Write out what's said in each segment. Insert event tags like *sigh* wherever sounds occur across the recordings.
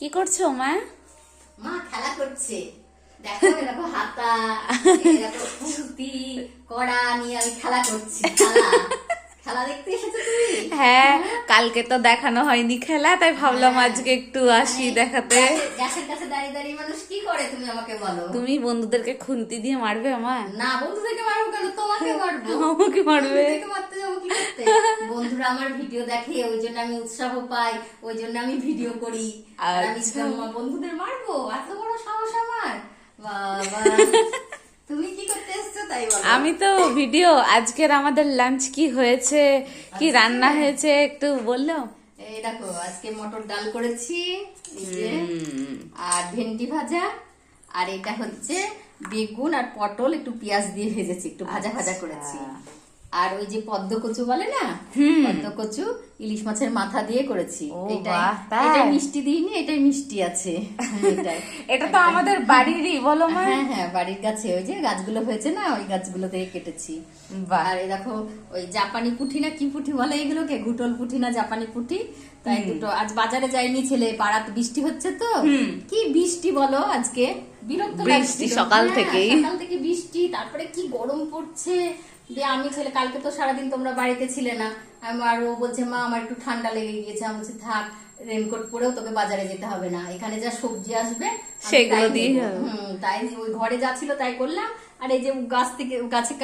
কি করছ মা? মা খেলা করছে। দেখো এরকম হাতা এরকম কুর্তি কড়া নিয়ে আমি খেলা করছি। খেলা। দেখতে এসেছ তুমি? হ্যাঁ কালকে তো দেখানো হয়নি খেলা তাই ভাবলাম আজকে একটু আসি দেখাতে। গ্যাসের- গ্যাসের কাছে দাঁড়িয়ে দাঁড়িয়ে মানুষ কি করে তুমি আমাকে বলো? তুমি বন্ধুদেরকে খুন্তি দিয়ে মারবে আমার না বন্ধুদেরকে মারবো কেন? তোমাকে মারবো। আমাকে মারবে বন্ধুদেরকে মারতে যাব কি করতে বন্ধুরা আমার ভিডিও দেখে ওই জন্য আমি উৎসাহ পাই ওই জন্য আমি ভিডিও করি। আর আমি আচ্ছা। বন্ধুদের মারবো? এত বড় সাহস আমার। বাবা। তুমি কি করতে এসছো তাই বলো। আমি তো ভিডিও আজকের আমাদের লাঞ্চ কি হয়েছে কি রান্না হয়েছে একটু বলল? এই দেখো আজকে মটর ডাল করেছি আর ভেন্ডি ভাজা আর এটা হচ্ছে বেগুন আর পটল একটু পেঁয়াজ দিয়ে ভেজেছি একটু ভাজা ভাজা করেছি। আর ওই যে পদ্ম কচু বলে না? পদ্ম কচু ইলিশ মাছের মাথা দিয়ে করেছি? এটাই মিষ্টি দিইনি এটাই মিষ্টি আছে। *laughs* এটা তো আমাদের বাড়িরই বলো মা। হ্যাঁ হ্যাঁ বাড়ির কাছে। ওই যে গাছগুলো হয়েছে না ওই গাছগুলো থেকে কেটেছি। আর এই দেখো ওই জাপানি পুঁটি না কি পুঁটি বলে এগুলোকে? ঘুটল পুঁটি না জাপানি পুঁটি? তাই দুটো আজ বাজারে যায়নি ছেলে পাড়াতে বৃষ্টি হচ্ছে তো। কি বৃষ্টি বলো আজকে? বিরক্ত বৃষ্টি সকাল হ্যাঁ, থেকেই। সকাল থেকে বৃষ্টি তারপরে কি গরম পড়ছে? দিয়ে আমি ছেলে কালকে তো সারাদিন তোমরা বাড়িতে ছিলে না। আমার ও বলছে মা আমার একটু ঠান্ডা লেগে গিয়েছে। আমি বলছি থাক রেনকোট পরেও তোকে বাজারে যেতে হবে না। এখানে যা সবজি আসবে সেগুলো তাই ওই ঘরে যা ছিল তাই করলাম। আর এই যে গাছ থেকে গাছে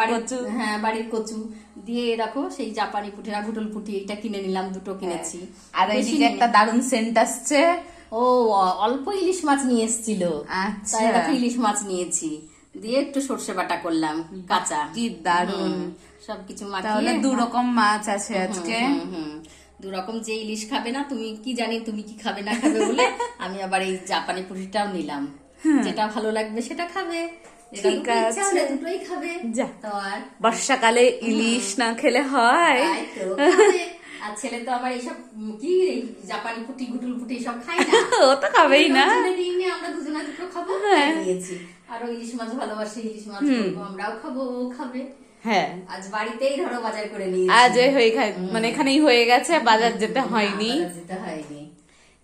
বাড়ির কচু। হ্যাঁ বাড়ির কচু দিয়ে রাখো। সেই জাপানি পুঁটি না ঘুটল পুঁটি এটা কিনে নিলাম দুটো কিনেছি। আর এইদিকে একটা দারুণ সেন্ট আসছে। ও অল্প ইলিশ মাছ নিয়ে এসেছিল। আচ্ছা। ইলিশ মাছ নিয়েছি। দিয়ে একটু সর্ষে বাটা করলাম কাঁচা। কি হুম, সবকিছু তাহলে মাখিয়ে দু রকম মাছ আছে আজকে। দু রকম যে ইলিশ খাবে না তুমি কি জানি তুমি কি খাবে না খাবে বলে *laughs* আমি আবার এই জাপানি পুরিটাও নিলাম। যেটা ভালো লাগবে সেটা খাবে। ঠিক আছে। দুটোই খাবে। তো আর বর্ষাকালে ইলিশ না খেলে হয়। আর ছেলে তো আমার এইসব কি জাপানি পুটি গুটুল পুটি সব খাই না। *laughs* ও তো খাবেই না। হ্যাঁ। আমরা দুজনে দুটো খাব তাই দিয়েছি। আরও ইলিশ মাছ ভালোবাসি ইলিশ মাছ আমরাও খাব ও খাবে। হ্যাঁ। আজ বাড়িতেই ধরো বাজার করে নিয়ে আজ হয়ে মানে এখানেই হয়ে গেছে বাজার যেতে হয়নি। যেতে হয়নি।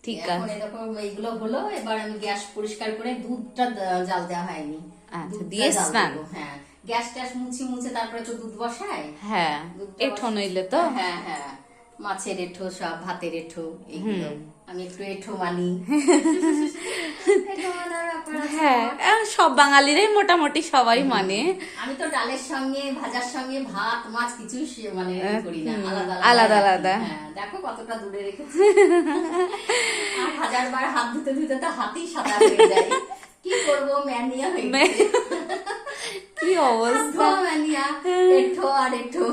ঠিক এখন আছে। এরকম এইগুলো হলো এবার আমি গ্যাস পরিষ্কার করে দুধটা জাল দেওয়া হয়নি। আচ্ছা, দিয়ে স্নান? হ্যাঁ। গ্যাস ট্যাস মুছি মুছে তারপরে তো দুধ বসায়? হ্যাঁ এঠো নইলে তো। হ্যাঁ হ্যাঁ মাছের এঠো সব ভাতের এঠো এগুলো। আমি একটু এঠো মানি *laughs* এঠো মানার ব্যাপার আছে হ্যাঁ সব বাঙালিরাই মোটামুটি সবাই মানে। আমি তো ডালের সঙ্গে ভাজার সঙ্গে ভাত মাছ কিছুই মানে করি না। আলাদা আলাদা। হ্যাঁ দেখো কতটা দূরে রেখেছি। *laughs* আর হাজার বার হাত ধুতে ধুতে তো হাতেই সাদা হয়ে যায়। কি করব ম্যানিয়া হয়ে গেছে। কি অবস্থা? ম্যানিয়া। এঠো আর এঠো।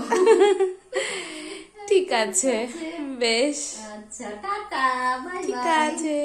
ঠিক আছে। বেশ। আচ্ছা টাটা বাই ঠিক আছে।